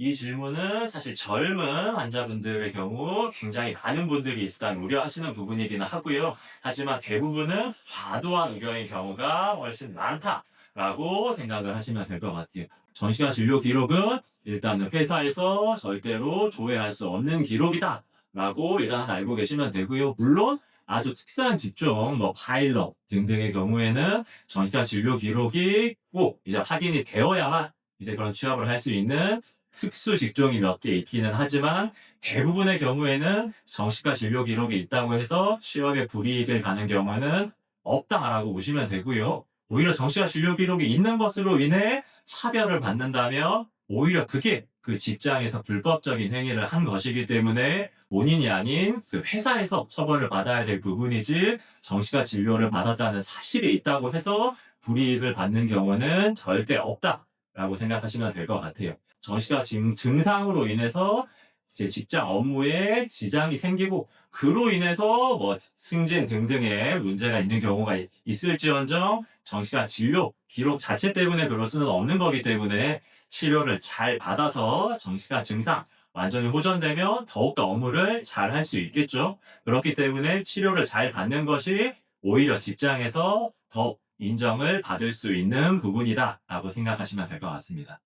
이 질문은 사실 젊은 환자분들의 경우 굉장히 많은 분들이 일단 우려하시는 부분이기는 하고요. 하지만 대부분은 과도한 우려의 경우가 훨씬 많다 라고 생각을 하시면 될 것 같아요. 전시가 진료 기록은 일단 회사에서 절대로 조회할 수 없는 기록이다. 라고 일단 알고 계시면 되고요. 물론 아주 특수한 직종, 뭐 파일럿 등등의 경우에는 전시가 진료 기록이 꼭 이제 확인이 되어야만 이제 그런 취업을 할 수 있는 특수 직종이 몇 개 있기는 하지만 대부분의 경우에는 정시과 진료 기록이 있다고 해서 취업에 불이익을 가는 경우는 없다라고 보시면 되고요. 오히려 정시과 진료 기록이 있는 것으로 인해 차별을 받는다면 오히려 그게 그 직장에서 불법적인 행위를 한 것이기 때문에 본인이 아닌 그 회사에서 처벌을 받아야 될 부분이지 정시과 진료를 받았다는 사실이 있다고 해서 불이익을 받는 경우는 절대 없다 라고 생각하시면 될 것 같아요. 정시과 증, 증상으로 인해서 이제 직장 업무에 지장이 생기고 그로 인해서 뭐 승진 등등의 문제가 있는 경우가 있- 있을지언정 정시간 진료 기록 자체 때문에 그럴 수는 없는 거기 때문에 치료를 잘 받아서 정시간 증상 완전히 호전되면 더욱더 업무를 잘 할 수 있겠죠. 그렇기 때문에 치료를 잘 받는 것이 오히려 직장에서 더 인정을 받을 수 있는 부분이다라고 생각하시면 될 것 같습니다.